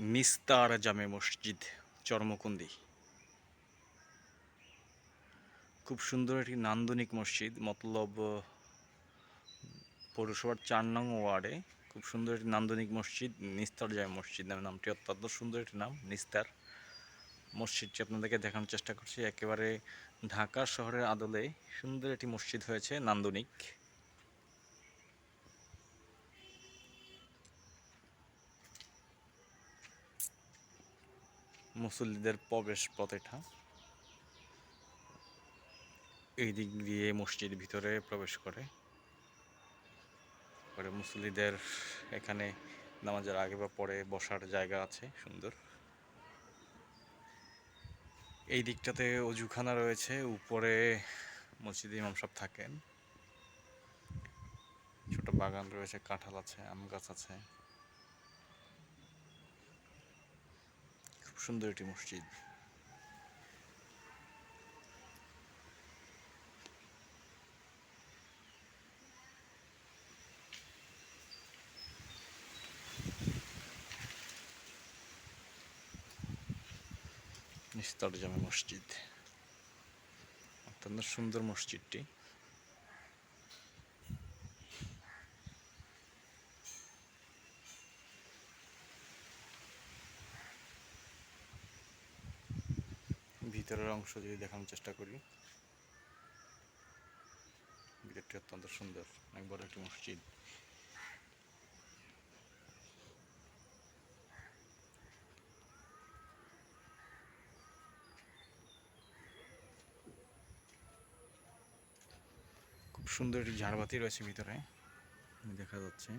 নিস্তার জামে মসজিদ, চর্মকুন্দি। খুব সুন্দর একটি নান্দনিক মসজিদ, মতলব পৌরসভার চার নং ওয়ার্ডে। খুব সুন্দর একটি নান্দনিক মসজিদ নিস্তার জামে মসজিদ নামে নামটি অত্যন্ত সুন্দর একটি নাম নিস্তার মসজিদটি আপনাদেরকে দেখানোর চেষ্টা করছি, একেবারে ঢাকা শহরের আদলে সুন্দর একটি মসজিদ হয়েছে, নান্দনিক। মুসল্লিদের প্রবেশ পথ এটা। এই দিক দিয়ে মসজিদ ভিতরে প্রবেশ করে। পরে মুসল্লিদের এখানে নামাজের আগে বা পরে বসার জায়গা আছে, সুন্দর। এই দিকটাতে অজুখানা রয়েছে, উপরে মসজিদে ইমাম সাহেব থাকেন। ছোট বাগান রয়েছে, কাঁঠাল আছে, আম গাছ আছে। সুন্দর একটি মসজিদ। নিস্তার জামে মসজিদ। অত্যন্ত সুন্দর মসজিদটি। ভিতরের অংশ যদি দেখানোর চেষ্টা করি। ভিতরটি অত্যন্ত সুন্দর, অনেক বড় একটি মসজিদ। খুব সুন্দর একটি ঝাড়বাতি রয়েছে ভিতরে, দেখা যাচ্ছে।